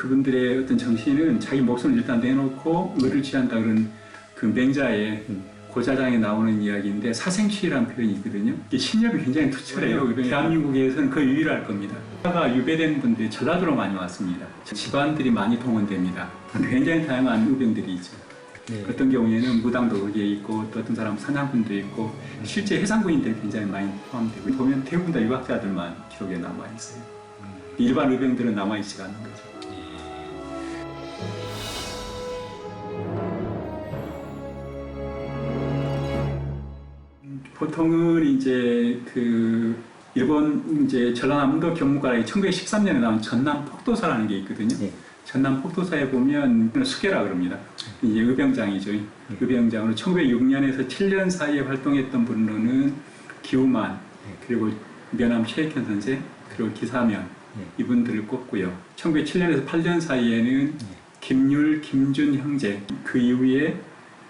그분들의 어떤 정신은 자기 목숨을 일단 내놓고 의를 취한다 그런 그 맹자의 고자장에 나오는 이야기인데 사생취라는 표현이 있거든요. 이게 신협이 굉장히 투철해요. 대한민국에서는 거의 유일할 겁니다. 가 유배된 분들이 전라도로 많이 왔습니다. 집안들이 많이 동원됩니다. 굉장히 다양한 의병들이 있죠. 네. 어떤 경우에는 무당도 거기에 있고 또 어떤 사람은 사냥꾼도 있고 실제 해상군인들이 굉장히 많이 포함되고 보면 대부분 다 유학자들만 기록에 남아 있어요. 일반 의병들은 남아 있지가 않는 거죠. 보통은 이제 그 일본 이제 전라남도 경무가에 1913년에 나온 전남 폭도사라는 게 있거든요. 네. 전남 폭도사에 보면 수계라 그럽니다. 이제 의병장이죠. 의병장으로 1906년에서 7년 사이에 활동했던 분으로는 기우만 그리고 면함 최익현 선생 그리고 기사면 네. 이분들을 꼽고요. 1907년에서 8년 사이에는 김율, 김준 형제 그 이후에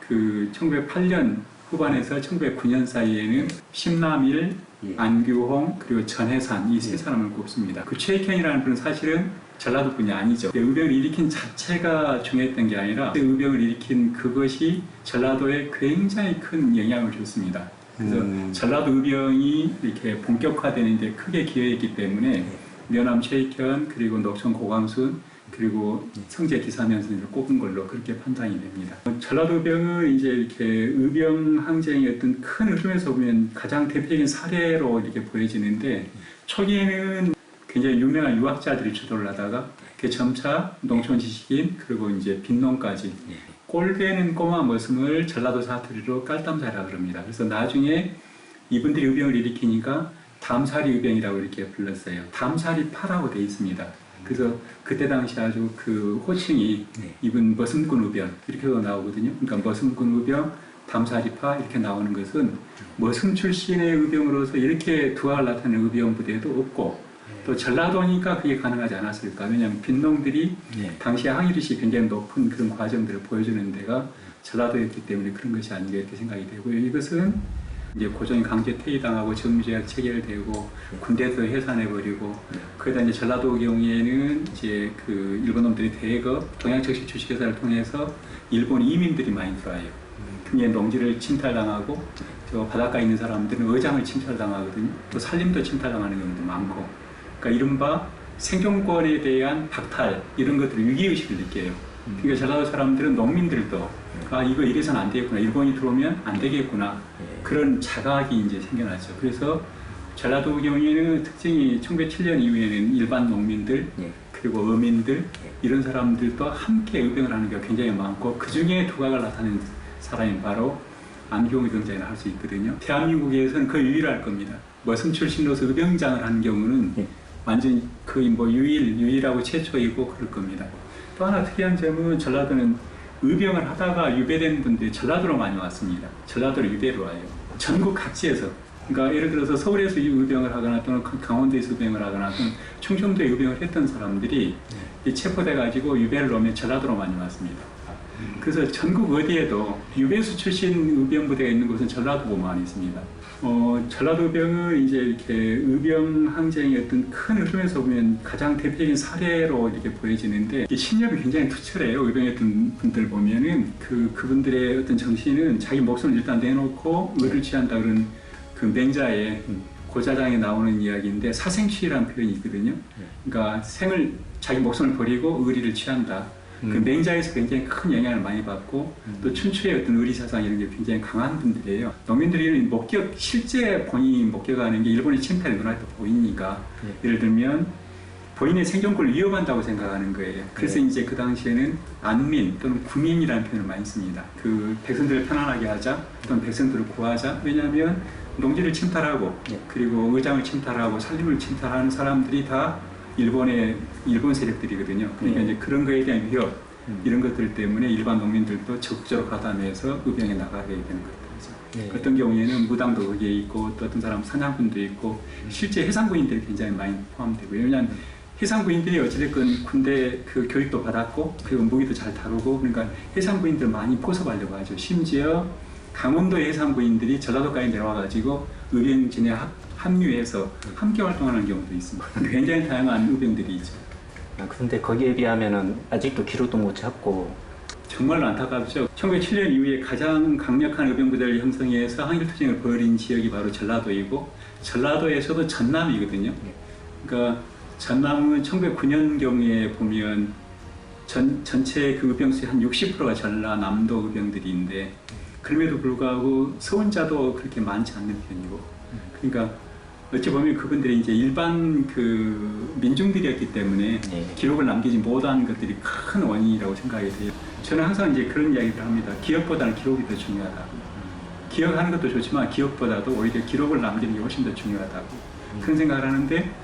그 1908년 후반에서 1909년 사이에는 심남일, 예. 안규홍 그리고 전해산 이 세 사람을 꼽습니다. 그 최익현이라는 분은 사실은 전라도 분이 아니죠. 의병을 일으킨 자체가 중요했던 게 아니라 그 의병을 일으킨 그것이 전라도에 굉장히 큰 영향을 줬습니다. 그래서 음. 전라도 의병이 이렇게 본격화되는데 크게 기여했기 때문에 면함 최익현 그리고 녹천 고광순 그리고 성제 기사면 선생을 꼽은 걸로 그렇게 판단이 됩니다. 전라도 의병은 이제 이렇게 의병 항쟁의 어떤 큰 흐름에서 보면 가장 대표적인 사례로 이렇게 보여지는데 초기에는 굉장히 유명한 유학자들이 주도를 하다가 그 점차 농촌 지식인 그리고 이제 빈농까지 네. 꼴배는 꼬마 머슴을 전라도 사투리로 깔땀자라 그럽니다. 그래서 나중에 이분들이 의병을 일으키니까 담사리 의병이라고 이렇게 불렀어요. 담사리 파라고 돼 있습니다. 그래서 그때 당시 아주 그 호칭이 네. 이분 머슴꾼 의병 이렇게도 나오거든요. 그러니까 머슴꾼 의병, 담사리파 이렇게 나오는 것은 머슴 출신의 의병으로서 이렇게 두각을 나타내는 의병 부대도 없고 또 전라도니까 그게 가능하지 않았을까. 왜냐하면 빈농들이 네. 당시 항일의식이 굉장히 높은 그런 과정들을 보여주는 데가 전라도였기 때문에 그런 것이 아닌가 이렇게 생각이 되고요. 이것은 이제 고종이 강제 퇴위당하고 정유제약 체결되고 군대에서 해산해버리고 거기다 이제 전라도 경우에는 이제 그 일본 놈들이 대거 동양적식 주식회사를 통해서 일본 이민들이 많이 들어와요. 그게 농지를 침탈당하고 저 바닷가에 있는 사람들은 의장을 침탈당하거든요. 또 살림도 침탈당하는 경우도 많고. 그러니까 이른바 생존권에 대한 박탈 이런 것들을 위기의식을 느껴요. 그러니까 전라도 사람들은 농민들도 아 이거 이래서는 안 되겠구나 일본이 들어오면 안 되겠구나 네. 그런 자각이 이제 생겨났죠. 그래서 전라도 경우에는 특징이 1907년 이후에는 일반 농민들 네. 그리고 어민들 이런 사람들도 함께 의병을 하는 경우가 굉장히 많고 그 중에 두각을 나타낸 사람이 바로 안경 의 병장이라 할 수 있거든요. 대한민국에서는 거의 유일할 겁니다. 머슴 출신으로서 의병장을 하는 경우는 네. 완전히 거의 뭐 유일, 유일하고 최초이고 그럴 겁니다. 또 하나 특이한 점은 전라도는 의병을 하다가 유배된 분들이 전라도로 많이 왔습니다. 전라도로 유배로 와요. 전국 각지에서. 그러니까 예를 들어서 서울에서 의병을 하거나 또는 그 강원도에서 의병을 하거나 또는 충청도에 의병을 했던 사람들이 이 체포돼가지고 유배를 오면 전라도로 많이 왔습니다. 그래서 전국 어디에도 유배수 출신 의병 부대가 있는 곳은 전라도만 있습니다. 어, 전라도 의병은 이제 이렇게 의병 항쟁의 어떤 큰 흐름에서 보면 가장 대표적인 사례로 이렇게 보여지는데 이 신협이 굉장히 투철해요. 의병했던 분들 보면은 그 그분들의 어떤 정신은 자기 목숨을 일단 내놓고 의를 취한다 그런 그 맹자의 고자장에 나오는 이야기인데 사생취라는 표현이 있거든요. 그러니까 생을 자기 목숨을 버리고 의리를 취한다. 그 맹자에서 굉장히 큰 영향을 많이 받고 또 춘추의 어떤 의리 사상 이런 게 굉장히 강한 분들이에요. 농민들이 목격 실제 본인이 목격하는 게 일본의 침탈의 눈앞에 보이니까 예를 들면 본인의 생존권을 위협한다고 생각하는 거예요. 그래서 네. 이제 그 당시에는 안민 또는 구민이라는 표현을 많이 씁니다. 그 백성들을 편안하게 하자 또는 백성들을 구하자. 왜냐하면 농지를 침탈하고 네. 그리고 의장을 침탈하고 살림을 침탈하는 사람들이 다 일본의 일본 세력들이거든요. 그러니까 네. 이제 그런 거에 대한 위협 음. 이런 것들 때문에 일반 농민들도 적극적으로 가담해서 의병에 나가게 되는 것들이죠. 네. 어떤 경우에는 무당도 거기에 있고 또 어떤 사람은 사냥꾼도 있고 실제 해상군인들이 굉장히 많이 포함되고요. 왜냐하면 해상군인들이 어찌됐건 군대 그 교육도 받았고 그리고 무기도 잘 다루고 그러니까 해상군인들 많이 포섭하려고 하죠. 심지어 강원도의 해상군인들이 전라도까지 내려와가지고 의병 진에 합- 합류해서 함께 활동하는 경우도 있습니다. 굉장히 다양한 의병들이 있죠. 아, 근데 거기에 비하면은 아직도 기록도 못 잡고 정말로 안타깝죠. 1907년 이후에 가장 강력한 의병부대를 형성해서 항일투쟁을 벌인 지역이 바로 전라도이고 전라도에서도 전남이거든요. 그러니까 전남은 1909년 경우에 보면 전, 전체 그 의병수의 한 60%가 전라남도 의병들인데 그럼에도 불구하고 서원자도 그렇게 많지 않는 편이고 그러니까 어찌 보면 그분들이 이제 일반 그 민중들이었기 때문에 네. 기록을 남기지 못한 것들이 큰 원인이라고 생각이 돼요. 저는 항상 이제 그런 이야기를 합니다. 기억보다는 기록이 더 중요하다. 기억하는 것도 좋지만 기억보다도 오히려 기록을 남기는 게 훨씬 더 중요하다고 그런 생각을 하는데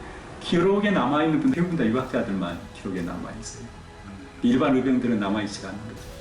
기록에 남아 있는 분들 대부분 다 유학자들만 기록에 남아 있어요. 일반 의병들은 남아 있지가 않는 거죠.